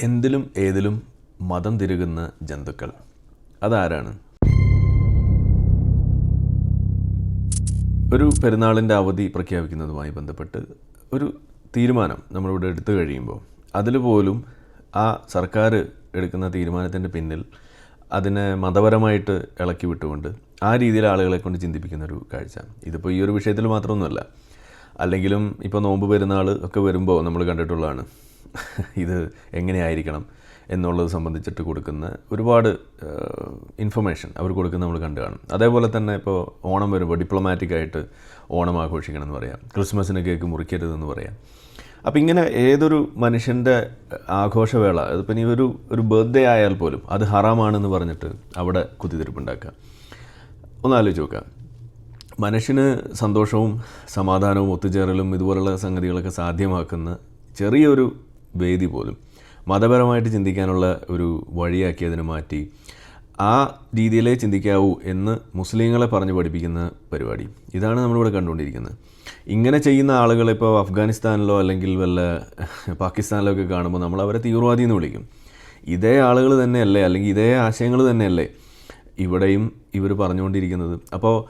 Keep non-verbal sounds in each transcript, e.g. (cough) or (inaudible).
എന്തിലും ഏതിലും മതം തിരുകുന്ന ജന്തുക്കൾ. അതാരാണ്? ഒരു പെരുന്നാളിന്റെ അവധി പ്രഖ്യാപിക്കുന്നതുമായി ബന്ധപ്പെട്ട് ഒരു തീരുമാനം നമ്മളിവിടെ എടുത്തു കഴിയുമ്പോൾ അതിൽ പോലും ആ സർക്കാർ എടുക്കുന്ന തീരുമാനത്തിന്റെ പിന്നിൽ അതിനെ മതപരമായിട്ട് ഇളക്കി വിട്ടുകൊണ്ട് ആ രീതിയിൽ ആളുകളെ കൊണ്ട് ചിന്തിപ്പിക്കുന്ന ഒരു കാഴ്ച. ഇതിപ്പോൾ ഈ ഒരു വിഷയത്തിൽ മാത്രമൊന്നുമല്ല. അല്ലെങ്കിലും ഇപ്പോൾ നോമ്പ് പെരുന്നാൾ ഒക്കെ വരുമ്പോൾ നമ്മൾ കണ്ടിട്ടുള്ളതാണ്. ഇത് എങ്ങനെയായിരിക്കണം എന്നുള്ളത് സംബന്ധിച്ചിട്ട് കൊടുക്കുന്ന ഒരുപാട് ഇൻഫർമേഷൻ അവർ കൊടുക്കുന്ന നമ്മൾ കണ്ടു കാണും. അതേപോലെ തന്നെ ഇപ്പോൾ ഓണം വരുമ്പോൾ ഡിപ്ലോമാറ്റിക് ആയിട്ട് ഓണം ആഘോഷിക്കണം എന്ന് പറയാം. ക്രിസ്മസിന് കേക്ക് മുറിക്കരുതെന്ന് പറയാം. അപ്പം ഇങ്ങനെ ഏതൊരു മനുഷ്യന്റെ ആഘോഷവേള അതിപ്പോൾ ഇനി ഒരു ഒരു ബർത്ത്ഡേ ആയാൽ പോലും അത് ഹറാമാണെന്ന് പറഞ്ഞിട്ട് അവിടെ കുത്തിത്തിരിപ്പുണ്ടാക്കുക. ഒന്ന് ആലോചിച്ച് നോക്കുക. മനുഷ്യന് സന്തോഷവും സമാധാനവും ഒത്തുചേരലും ഇതുപോലുള്ള സംഗതികളൊക്കെ സാധ്യമാക്കുന്ന ചെറിയൊരു വേദി പോലും. മതപരമായിട്ട് ചിന്തിക്കാനുള്ള ഒരു വഴിയാക്കി അതിനെ മാറ്റി. ആ രീതിയിലേ ചിന്തിക്കാവൂ എന്ന് മുസ്ലിങ്ങളെ പറഞ്ഞ് പഠിപ്പിക്കുന്ന പരിപാടി. ഇതാണ് നമ്മളിവിടെ കണ്ടുകൊണ്ടിരിക്കുന്നത്. ഇങ്ങനെ ചെയ്യുന്ന ആളുകൾ ഇപ്പോൾ അഫ്ഗാനിസ്ഥാനിലോ അല്ലെങ്കിൽ വല്ല പാകിസ്ഥാനിലോ ഒക്കെ കാണുമ്പോൾ നമ്മൾ അവരെ തീവ്രവാദി എന്ന് വിളിക്കും. ഇതേ ആളുകൾ തന്നെയല്ലേ? അല്ലെങ്കിൽ ഇതേ ആശയങ്ങൾ തന്നെയല്ലേ? ഇവിടെയും ഇവർ പറഞ്ഞുകൊണ്ടിരിക്കുന്നത്. അപ്പോൾ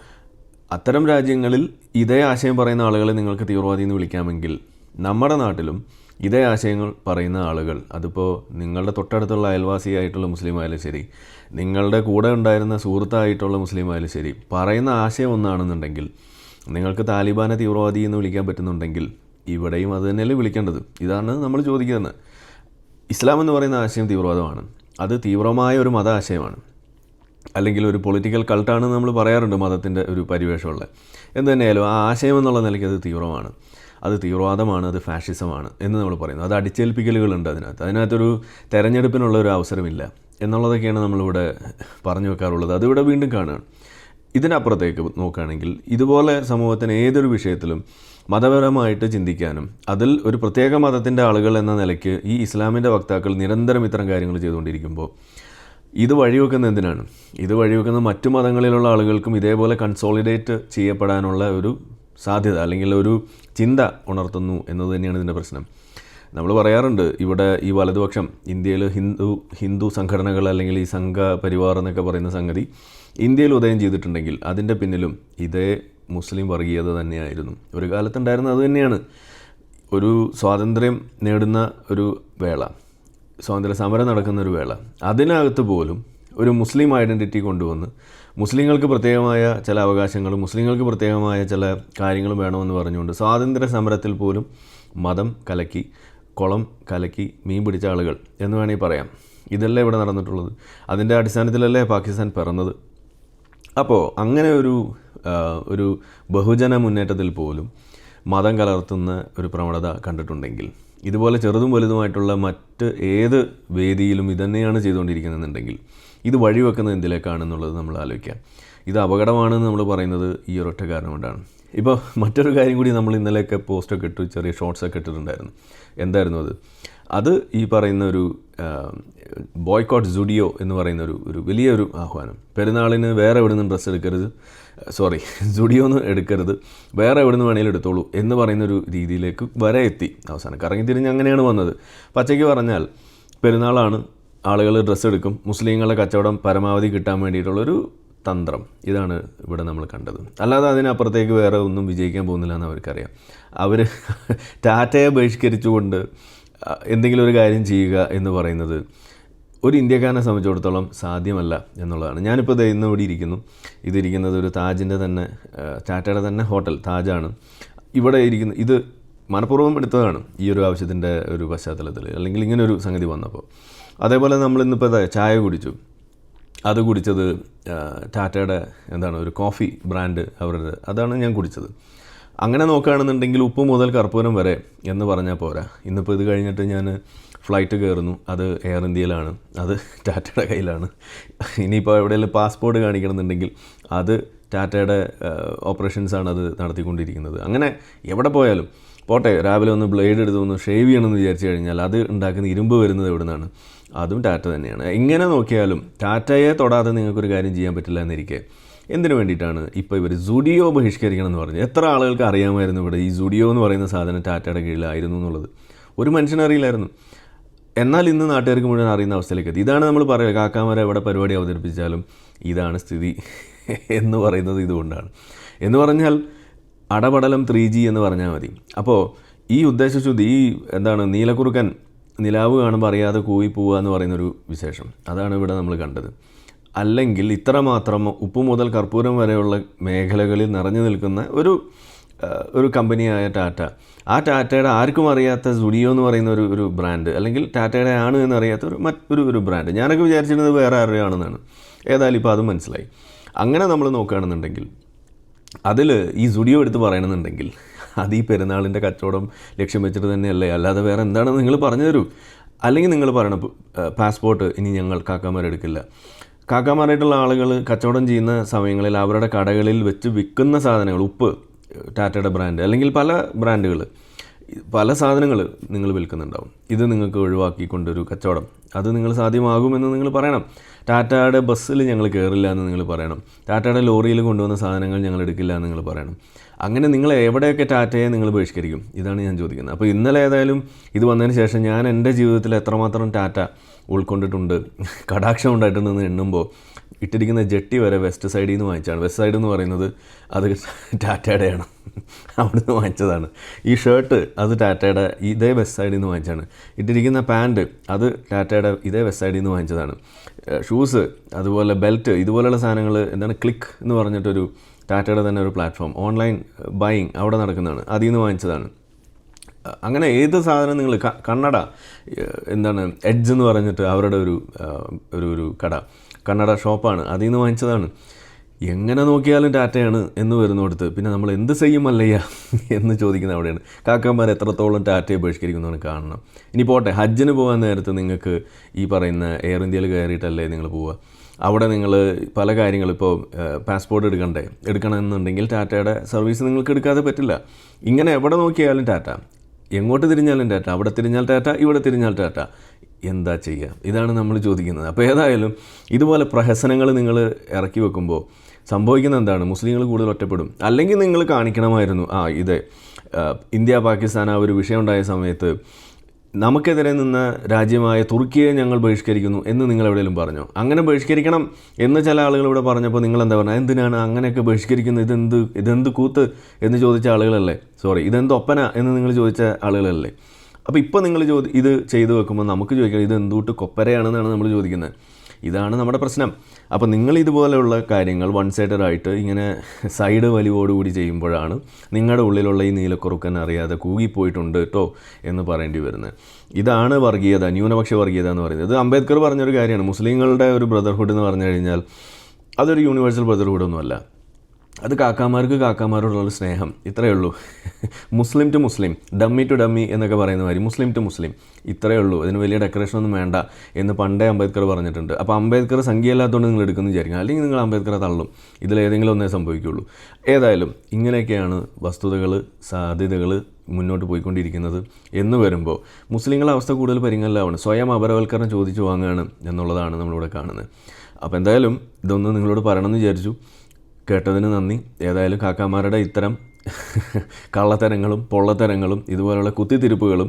അത്തരം രാജ്യങ്ങളിൽ ഇതേ ആശയം പറയുന്ന ആളുകളെ നിങ്ങൾക്ക് തീവ്രവാദി എന്ന് വിളിക്കാമെങ്കിൽ നമ്മുടെ നാട്ടിലും ഇതേ ആശയങ്ങൾ പറയുന്ന ആളുകൾ അതിപ്പോൾ നിങ്ങളുടെ തൊട്ടടുത്തുള്ള അയൽവാസിയായിട്ടുള്ള മുസ്ലിം ആയാലും ശരി നിങ്ങളുടെ കൂടെ ഉണ്ടായിരുന്ന സുഹൃത്തായിട്ടുള്ള മുസ്ലിം ആയാലും ശരി പറയുന്ന ആശയം ഒന്നാണെന്നുണ്ടെങ്കിൽ നിങ്ങൾക്ക് താലിബാനെ തീവ്രവാദി എന്ന് വിളിക്കാൻ പറ്റുന്നുണ്ടെങ്കിൽ ഇവിടെയും അത് തന്നെയല്ലേ വിളിക്കേണ്ടത്? ഇതാണ് നമ്മൾ ചോദിക്കുന്നത്. ഇസ്ലാം എന്ന് പറയുന്ന ആശയം തീവ്രവാദമാണ്. അത് തീവ്രമായ ഒരു മത ആശയമാണ് അല്ലെങ്കിൽ ഒരു പൊളിറ്റിക്കൽ കൾട്ടാണെന്ന് നമ്മൾ പറയാറുണ്ട് മതത്തിന്റെ ഒരു പരിവേഷമുള്ള. എന്ത് തന്നെയായാലും ആ ആശയം എന്നുള്ള നിലയ്ക്ക് അത് തീവ്രമാണ്. അത് തീവ്രവാദമാണ് അത് ഫാഷിസമാണ് എന്ന് നമ്മൾ പറയുന്നു. അത് അടിച്ചേൽപ്പിക്കലുകളുണ്ട് അതിനകത്ത്. അതിനകത്തൊരു തെരഞ്ഞെടുപ്പിനുള്ള ഒരു അവസരമില്ല എന്നുള്ളതൊക്കെയാണ് നമ്മളിവിടെ പറഞ്ഞു വെക്കാറുള്ളത്. അതിവിടെ വീണ്ടും കാണുകയാണ്. ഇതിനപ്പുറത്തേക്ക് നോക്കുകയാണെങ്കിൽ ഇതുപോലെ സമൂഹത്തിന് ഏതൊരു വിഷയത്തിലും മതപരമായിട്ട് ചിന്തിക്കാനും അതിൽ ഒരു പ്രത്യേക മതത്തിന്റെ ആളുകൾ എന്ന നിലയ്ക്ക് ഈ ഇസ്ലാമിന്റെ വക്താക്കൾ നിരന്തരം ഇത്തരം കാര്യങ്ങൾ ചെയ്തുകൊണ്ടിരിക്കുമ്പോൾ ഇത് വഴിവെക്കുന്ന എന്തിനാണ്? ഇത് വഴിവെക്കുന്ന മറ്റു മതങ്ങളിലുള്ള ആളുകൾക്കും ഇതേപോലെ കൺസോളിഡേറ്റ് ചെയ്യപ്പെടാനുള്ള ഒരു സാധ്യത അല്ലെങ്കിൽ ഒരു ചിന്ത ഉണർത്തുന്നു എന്നത് തന്നെയാണ് ഇതിന്റെ പ്രശ്നം. നമ്മൾ പറയാറുണ്ട് ഇവിടെ ഈ വലതുപക്ഷം ഇന്ത്യയിൽ ഹിന്ദു ഹിന്ദു സംഘടനകൾ അല്ലെങ്കിൽ ഈ സംഘ പരിവാർ എന്നൊക്കെ പറയുന്ന സംഗതി ഇന്ത്യയിൽ ഉദയം ചെയ്തിട്ടുണ്ടെങ്കിൽ അതിന്റെ പിന്നിലും ഇതേ മുസ്ലിം വർഗീയത തന്നെയായിരുന്നു. ഒരു കാലത്തുണ്ടായിരുന്നത് അത് തന്നെയാണ്. ഒരു സ്വാതന്ത്ര്യം നേടുന്ന ഒരു വേള സ്വാതന്ത്ര്യ സമരം നടക്കുന്ന ഒരു വേള. അതിനകത്ത് പോലും ഒരു മുസ്ലിം ഐഡന്റിറ്റി കൊണ്ടുവന്ന് മുസ്ലിങ്ങൾക്ക് പ്രത്യേകമായ ചില അവകാശങ്ങളും മുസ്ലിങ്ങൾക്ക് പ്രത്യേകമായ ചില കാര്യങ്ങളും വേണമെന്ന് പറഞ്ഞുകൊണ്ട് സ്വാതന്ത്ര്യ സമരത്തിൽ പോലും മതം കലക്കി കുളം കലക്കി മീൻ പിടിച്ച ആളുകൾ എന്ന് വേണമെങ്കിൽ പറയാം. ഇതല്ലേ ഇവിടെ നടന്നിട്ടുള്ളത്? അതിന്റെ അടിസ്ഥാനത്തിലല്ലേ പാകിസ്ഥാൻ പിറന്നത്? അപ്പോൾ അങ്ങനെ ഒരു ഒരു ബഹുജന മുന്നേറ്റത്തിൽ പോലും മതം കലർത്തുന്ന ഒരു പ്രവണത കണ്ടിട്ടുണ്ടെങ്കിൽ ഇതുപോലെ ചെറുതും വലുതുമായിട്ടുള്ള മറ്റ് ഏത് വേദിയിലും ഇതന്നെയാണ് ചെയ്തുകൊണ്ടിരിക്കുന്നതെന്നുണ്ടെങ്കിൽ ഇത് വഴിവെക്കുന്നത് എന്തിലേക്കാണെന്നുള്ളത് നമ്മൾ ആലോചിക്കുക ഇത് അപകടമാണെന്ന് നമ്മൾ പറയുന്നത് ഈ ഒരൊറ്റ കാരണം കൊണ്ടാണ്. ഇപ്പോൾ മറ്റൊരു കാര്യം കൂടി നമ്മൾ ഇന്നലെയൊക്കെ പോസ്റ്റൊക്കെ ഇട്ടു ചെറിയ ഷോർട്സൊക്കെ ഇട്ടിട്ടുണ്ടായിരുന്നു. എന്തായിരുന്നു അത്? അത് ഈ പറയുന്ന ഒരു ബോയ്ക്കോട്ട് ജുഡിയോ എന്ന് പറയുന്ന ഒരു ഒരു വലിയൊരു ആഹ്വാനം. പെരുന്നാളിന് വേറെ എവിടെ നിന്നും ഡ്രസ്സ് എടുക്കരുത്. സോറി ജുഡിയോന്ന് എടുക്കരുത്. വേറെ എവിടെ നിന്ന് വേണമെങ്കിലും എടുത്തോളൂ എന്ന് പറയുന്ന ഒരു രീതിയിലേക്ക് വരെ എത്തി അവസാനം. കറങ്ങി തിരിഞ്ഞ് അങ്ങനെയാണ് വന്നത്. പച്ചയ്ക്ക് പറഞ്ഞാൽ പെരുന്നാളാണ് ആളുകൾ ഡ്രസ്സ് എടുക്കും. മുസ്ലിങ്ങളുടെ കച്ചവടം പരമാവധി കിട്ടാൻ വേണ്ടിയിട്ടുള്ളൊരു തന്ത്രം. ഇതാണ് ഇവിടെ നമ്മൾ കണ്ടത്. അല്ലാതെ അതിനപ്പുറത്തേക്ക് വേറെ ഒന്നും വിജയിക്കാൻ പോകുന്നില്ല എന്ന് അവർക്കറിയാം. അവർ (laughs) ടാറ്റയെ ബഹിഷ്കരിച്ചുകൊണ്ട് എന്തെങ്കിലും ഒരു കാര്യം ചെയ്യുക എന്ന് പറയുന്നത് ഒരു ഇന്ത്യക്കാരനെ സംബന്ധിച്ചിടത്തോളം സാധ്യമല്ല എന്നുള്ളതാണ്. ഞാനിപ്പോൾ ദേ ഇന്ന് ഇവിടെ ഇരിക്കുന്നു. ഇതിരിക്കുന്നത് ഒരു താജിന്റെ തന്നെ ടാറ്റയുടെ തന്നെ ഹോട്ടൽ താജാണ്. ഇവിടെ ഇരിക്കുന്ന ഇത് മനഃപൂർവം എടുത്തതാണ് ഈ ഒരു ആവശ്യത്തിന്റെ ഒരു പശ്ചാത്തലത്തിൽ അല്ലെങ്കിൽ ഇങ്ങനെ ഒരു സംഗതി വന്നപ്പോൾ അതേപോലെ നമ്മൾ ഇന്നിപ്പോൾ ചായ കുടിച്ചു. അത് കുടിച്ചത് ടാറ്റയുടെ എന്താണ് ഒരു കോഫി ബ്രാൻഡ് അവരുടെ അതാണ് ഞാൻ കുടിച്ചത്. അങ്ങനെ നോക്കുകയാണെന്നുണ്ടെങ്കിൽ ഉപ്പ് മുതൽ കർപ്പൂരം വരെ എന്ന് പറഞ്ഞാൽ പോരാ. ഇന്നിപ്പോൾ ഇത് കഴിഞ്ഞിട്ട് ഞാൻ ഫ്ലൈറ്റ് കയറുന്നു. അത് എയർ ഇന്ത്യയിലാണ്. അത് ടാറ്റയുടെ കയ്യിലാണ്. ഇനിയിപ്പോൾ എവിടെയെങ്കിലും പാസ്പോർട്ട് കാണിക്കണമെന്നുണ്ടെങ്കിൽ അത് ടാറ്റയുടെ ഓപ്പറേഷൻസാണ് അത് നടത്തിക്കൊണ്ടിരിക്കുന്നത്. അങ്ങനെ എവിടെ പോയാലും പോട്ടെ രാവിലെ ഒന്ന് ബ്ലേഡ് എടുത്ത് ഒന്ന് ഷേവ് ചെയ്യണമെന്ന് വിചാരിച്ചു കഴിഞ്ഞാൽ അത് ഉണ്ടാക്കുന്ന ഇരുമ്പ് വരുന്നത് എവിടെ നിന്നാണ് അതും ടാറ്റ തന്നെയാണ്. എങ്ങനെ നോക്കിയാലും ടാറ്റയെ തൊടാതെ നിങ്ങൾക്കൊരു കാര്യം ചെയ്യാൻ പറ്റില്ല എന്നിരിക്കെ. എന്തിനു വേണ്ടിയിട്ടാണ് ഇപ്പോൾ ഇവർ സുഡിയോ ബഹിഷ്കരിക്കണം എന്ന് പറഞ്ഞു? എത്ര ആളുകൾക്ക് അറിയാമായിരുന്നു ഇവിടെ ഈ സുഡിയോ എന്ന് പറയുന്ന സാധനം ടാറ്റയുടെ കീഴിലായിരുന്നു എന്നുള്ളത്? ഒരു മനുഷ്യനറിയില്ലായിരുന്നു എന്നാൽ ഇന്ന് നാട്ടുകാർക്ക് മുഴുവൻ അറിയുന്ന അവസ്ഥയിലേക്ക് എത്തി. ഇതാണ് നമ്മൾ പറയുക കാക്കാമാരെ എവിടെ പരിപാടി അവതരിപ്പിച്ചാലും ഇതാണ് സ്ഥിതി എന്ന് പറയുന്നത് ഇതുകൊണ്ടാണ്. എന്ന് പറഞ്ഞാൽ അടപടലം ത്രീ ജി എന്ന് പറഞ്ഞാൽ മതി. അപ്പോൾ ഈ ഉദ്ദേശശുദ്ധി ഈ എന്താണ് നീലക്കുറുക്കൻ നിലാവ് കാണുമ്പോൾ അറിയാതെ കൂവി പോവുക എന്ന് പറയുന്നൊരു വിശേഷം. അതാണ് ഇവിടെ നമ്മൾ കണ്ടത്. അല്ലെങ്കിൽ ഇത്രമാത്രം ഉപ്പ് മുതൽ കർപ്പൂരം വരെയുള്ള മേഖലകളിൽ നിറഞ്ഞു നിൽക്കുന്ന ഒരു ഒരു കമ്പനിയായ ടാറ്റ. ആ ടാറ്റയുടെ ആർക്കും അറിയാത്ത സുഡിയോ എന്ന് പറയുന്ന ഒരു ഒരു ബ്രാൻഡ് അല്ലെങ്കിൽ ടാറ്റയുടെ ആണ് എന്നറിയാത്ത ഒരു മറ്റൊരു ഒരു ബ്രാൻഡ്. ഞാനൊക്കെ വിചാരിച്ചിരുന്നത് വേറെ ആരുടെയാണെന്നാണ് ഏതായാലും ഇപ്പോൾ അതും മനസ്സിലായി. അങ്ങനെ നമ്മൾ നോക്കുകയാണെന്നുണ്ടെങ്കിൽ അതിൽ ഈ സുഡിയോ എടുത്ത് പറയണമെന്നുണ്ടെങ്കിൽ അത് ഈ പെരുന്നാളിന്റെ കച്ചവടം ലക്ഷ്യം വെച്ചിട്ട് തന്നെയല്ലേ? അല്ലാതെ വേറെ എന്താണെന്ന് നിങ്ങൾ പറഞ്ഞു തരൂ? അല്ലെങ്കിൽ നിങ്ങൾ പറയണം പാസ്പോർട്ട് ഇനി ഞങ്ങൾ കാക്കാമാരെടുക്കില്ല കാക്കാമാരായിട്ടുള്ള ആളുകൾ കച്ചവടം ചെയ്യുന്ന സമയങ്ങളിൽ അവരുടെ കടകളിൽ വെച്ച് വിൽക്കുന്ന സാധനങ്ങൾ ഉപ്പ് ടാറ്റയുടെ ബ്രാൻഡ് അല്ലെങ്കിൽ പല ബ്രാൻഡുകൾ പല സാധനങ്ങൾ നിങ്ങൾ വിൽക്കുന്നുണ്ടാവും. ഇത് നിങ്ങൾക്ക് ഒഴിവാക്കിക്കൊണ്ടൊരു കച്ചവടം. അത് നിങ്ങൾ സാധ്യമാകുമെന്ന് നിങ്ങൾ പറയണം. ടാറ്റയുടെ ബസ്സിൽ ഞങ്ങൾ കയറില്ല എന്ന് നിങ്ങൾ പറയണം. ടാറ്റയുടെ ലോറിയിൽ കൊണ്ടുവന്ന സാധനങ്ങൾ ഞങ്ങൾ എടുക്കില്ല എന്ന് നിങ്ങൾ പറയണം. അങ്ങനെ നിങ്ങൾ എവിടെയൊക്കെ ടാറ്റയെ നിങ്ങൾ ബഹിഷ്കരിക്കും? ഇതാണ് ഞാൻ ചോദിക്കുന്നത്. അപ്പോൾ ഇന്നലെ ഏതായാലും ഇത് വന്നതിന് ശേഷം ഞാൻ എന്റെ ജീവിതത്തിൽ എത്രമാത്രം ടാറ്റ ഉൾക്കൊണ്ടിട്ടുണ്ട് കടാക്ഷം ഉണ്ടായിട്ടുണ്ടെന്ന് എണ്ണുമ്പോൾ ഇട്ടിരിക്കുന്ന ജെട്ടി വരെ വെസ്റ്റ് സൈഡിൽ നിന്ന് വാങ്ങിച്ചാണ് വെസ്റ്റ് സൈഡ് എന്ന് പറയുന്നത് അത് ടാറ്റയുടെയാണ്. അവിടുന്ന് വാങ്ങിച്ചതാണ്. ഈ ഷർട്ട് അത് ടാറ്റയുടെ ഇതേ വെസ്റ്റ് സൈഡിൽ നിന്ന് വാങ്ങിച്ചാണ് ഇട്ടിരിക്കുന്ന പാന്റ് അത് ടാറ്റയുടെ ഇതേ വെസ്റ്റ് സൈഡിൽ നിന്ന് വാങ്ങിച്ചതാണ്. ഷൂസ് അതുപോലെ ബെൽറ്റ് ഇതുപോലെയുള്ള സാധനങ്ങൾ എന്താണ് ക്ലിക്ക് എന്ന് പറഞ്ഞിട്ടൊരു ടാറ്റയുടെ തന്നെ ഒരു പ്ലാറ്റ്ഫോം ഓൺലൈൻ ബൈയിങ് അവിടെ നടക്കുന്നതാണ് അതിൽ നിന്ന് വാങ്ങിച്ചതാണ്. അങ്ങനെ ഏത് സാധനം നിങ്ങൾ കണ്ണട എന്താണ് എഡ്ജ് എന്ന് പറഞ്ഞിട്ട് അവരുടെ ഒരു ഒരു ഒരു കട കണ്ണട ഷോപ്പാണ് അതിൽ നിന്ന് വാങ്ങിച്ചതാണ്. എങ്ങനെ നോക്കിയാലും ടാറ്റയാണ് എന്ന് വരുന്നിടത്ത് പിന്നെ നമ്മൾ എന്ത് ചെയ്യും അല്ലയ്യ എന്ന് ചോദിക്കുന്ന അവിടെയാണ്. കാക്കന്മാർ എത്രത്തോളം ടാറ്റയെ ബഹിഷ്കരിക്കുന്നതാണ് കാണണം. ഇനി പോട്ടെ ഹജ്ജിന് പോകാൻ നേരത്ത് നിങ്ങൾക്ക് ഈ പറയുന്ന എയർ ഇന്ത്യയിൽ കയറിയിട്ടല്ലേ നിങ്ങൾ പോവുക? അവിടെ നിങ്ങൾ പല കാര്യങ്ങൾ ഇപ്പോൾ പാസ്പോർട്ട് എടുക്കണ്ടേ? എടുക്കണമെന്നുണ്ടെങ്കിൽ ടാറ്റയുടെ സർവീസ് നിങ്ങൾക്ക് എടുക്കാതെ പറ്റില്ല. ഇങ്ങനെ എവിടെ നോക്കിയാലും ടാറ്റ. എങ്ങോട്ട് തിരിഞ്ഞാലും ടാറ്റ. അവിടെ തിരിഞ്ഞാൽ ടാറ്റ ഇവിടെ തിരിഞ്ഞാൽ ടാറ്റ. എന്താ ചെയ്യുക ഇതാണ് നമ്മൾ ചോദിക്കുന്നത്. അപ്പോൾ ഏതായാലും ഇതുപോലെ പ്രഹസനങ്ങൾ നിങ്ങൾ ഇറക്കി വെക്കുമ്പോൾ സംഭവിക്കുന്ന എന്താണ്? മുസ്ലിങ്ങൾ കൂടുതൽ ഒറ്റപ്പെടും. അല്ലെങ്കിൽ നിങ്ങൾ കാണിക്കണമായിരുന്നു. ആ ഇത് ഇന്ത്യ പാകിസ്ഥാൻ ആ ഒരു വിഷയം ഉണ്ടായ സമയത്ത് നമുക്കെതിരെ നിന്ന് രാജ്യമായ തുർക്കിയെ ഞങ്ങൾ ബഹിഷ്കരിക്കുന്നു എന്ന് നിങ്ങൾ എവിടെയെങ്കിലും പറഞ്ഞു? അങ്ങനെ ബഹിഷ്കരിക്കണം എന്ന് ചില ആളുകൾ ഇവിടെ പറഞ്ഞപ്പോൾ നിങ്ങൾ എന്താ പറഞ്ഞത്? എന്തിനാണ് അങ്ങനെയൊക്കെ ബഹിഷ്കരിക്കുന്നത്? ഇതെന്ത് ഇതെന്ത് കൂത്ത് എന്ന് ചോദിച്ച ആളുകളല്ലേ? സോറി ഇതെന്ത് ഒപ്പന എന്ന് നിങ്ങൾ ചോദിച്ച ആളുകളല്ലേ? അപ്പോൾ ഇപ്പോൾ നിങ്ങൾ ചോദി ഇത് ചെയ്തു വെക്കുമ്പോൾ നമുക്ക് ചോദിക്കാം ഇത് എന്തുകൊണ്ട് കൊപ്പരയാണെന്നാണ് നമ്മൾ ചോദിക്കുന്നത്. ഇതാണ് നമ്മുടെ പ്രശ്നം. അപ്പോൾ നിങ്ങൾ ഇതുപോലെയുള്ള കാര്യങ്ങൾ വൺ സൈഡഡ് ആയിട്ട് ഇങ്ങനെ സൈഡ് വലിവോടുകൂടി ചെയ്യുമ്പോഴാണ് നിങ്ങളുടെ ഉള്ളിലുള്ള ഈ നീലക്കുറുക്കൻ അറിയാതെ കൂകിപ്പോയിട്ടുണ്ട് കേട്ടോ എന്ന് പറയേണ്ടി വരുന്നത്. ഇതാണ് വർഗീയത ന്യൂനപക്ഷ വർഗീയത എന്ന് പറയുന്നത്. ഇത് അംബേദ്കർ പറഞ്ഞൊരു കാര്യമാണ്. മുസ്ലിങ്ങളുടെ ഒരു ബ്രദർഹുഡ് എന്ന് പറഞ്ഞു കഴിഞ്ഞാൽ അതൊരു യൂണിവേഴ്സൽ ബ്രദർഹുഡ് ഒന്നുമല്ല. അത് കാക്കാമാർക്ക് കാക്കാമാരോടുള്ള സ്നേഹം. ഇത്രയേ ഉള്ളൂ. Muslim to Muslim dummy to dummy എന്നൊക്കെ പറയുന്ന മാതിരി മുസ്ലിം ടു മുസ്ലിം. ഇത്രയേ ഉള്ളൂ. അതിന് വലിയ ഡെക്കറേഷൻ ഒന്നും വേണ്ട എന്ന് പണ്ടേ അംബേദ്കർ പറഞ്ഞിട്ടുണ്ട്. അപ്പോൾ അംബേദ്കർ സംഖ്യയില്ലാത്തതുകൊണ്ട് നിങ്ങൾ എടുക്കുന്നു വിചാരിക്കുക അല്ലെങ്കിൽ നിങ്ങൾ അംബേദ്കറെ തള്ളും. ഇതിലേതെങ്കിലും ഒന്നേ സംഭവിക്കുള്ളൂ. ഏതായാലും ഇങ്ങനെയൊക്കെയാണ് വസ്തുതകൾ സാധ്യതകൾ മുന്നോട്ട് പോയിക്കൊണ്ടിരിക്കുന്നത് എന്ന് വരുമ്പോൾ മുസ്ലിങ്ങളുടെ അവസ്ഥ കൂടുതൽ പരിങ്ങലാവാണ്. സ്വയം അപരവൽക്കരണം ചോദിച്ചു വാങ്ങുകയാണ് എന്നുള്ളതാണ് നമ്മളിവിടെ കാണുന്നത്. അപ്പോൾ എന്തായാലും ഇതൊന്ന് നിങ്ങളോട് പറയണമെന്ന് വിചാരിച്ചു. കേട്ടതിന് നന്ദി. ഏതായാലും കാക്കാമാരുടെ ഇത്തരം കള്ളത്തരങ്ങളും പൊള്ളത്തരങ്ങളും ഇതുപോലുള്ള കുത്തിത്തിരിപ്പുകളും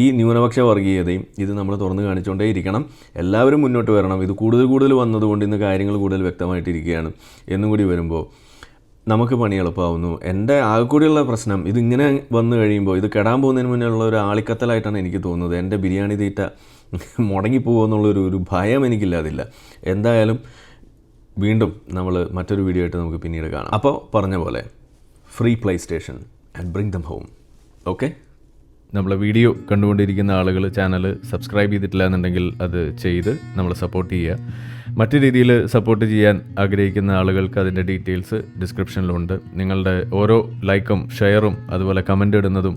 ഈ ന്യൂനപക്ഷ വർഗീയതയും ഇത് നമ്മൾ തുറന്നു കാണിച്ചുകൊണ്ടേയിരിക്കണം എല്ലാവരും മുന്നോട്ട് വരണം. ഇത് കൂടുതൽ കൂടുതൽ വന്നതുകൊണ്ട് ഇന്ന് കാര്യങ്ങൾ കൂടുതൽ വ്യക്തമായിട്ടിരിക്കുകയാണ്. എന്നും കൂടി വരുമ്പോൾ നമുക്ക് പണി എളുപ്പമാവുന്നു. എന്റെ ആകെക്കൂടിയുള്ള പ്രശ്നം ഇതിങ്ങനെ വന്നു കഴിയുമ്പോൾ ഇത് കെടാൻ പോകുന്നതിന് മുന്നേ ഉള്ള ഒരു ആളിക്കത്തലായിട്ടാണ് എനിക്ക് തോന്നുന്നത്. എന്റെ ബിരിയാണി തീറ്റ മുടങ്ങിപ്പോകുമെന്നുള്ളൊരു ഒരു ഭയം എനിക്കില്ലാതില്ല. എന്തായാലും വീണ്ടും നമ്മൾ മറ്റൊരു വീഡിയോ ആയിട്ട് നമുക്ക് പിന്നീട് കാണാം. അപ്പോൾ പറഞ്ഞ പോലെ free play station and bring them home okay നമ്മളെ വീഡിയോ കണ്ടുകൊണ്ടിരിക്കുന്ന ആളുകൾ ചാനൽ സബ്സ്ക്രൈബ് ചെയ്തിട്ടില്ല എന്നുണ്ടെങ്കിൽ അത് ചെയ്ത് നമ്മളെ സപ്പോർട്ട് ചെയ്യുക. മറ്റു രീതിയിൽ സപ്പോർട്ട് ചെയ്യാൻ ആഗ്രഹിക്കുന്ന ആളുകൾക്ക് അതിന്റെ ഡീറ്റെയിൽസ് ഡിസ്ക്രിപ്ഷനിലുണ്ട് നിങ്ങളുടെ ഓരോ ലൈക്കും ഷെയറും അതുപോലെ കമന്റ് ഇടുന്നതും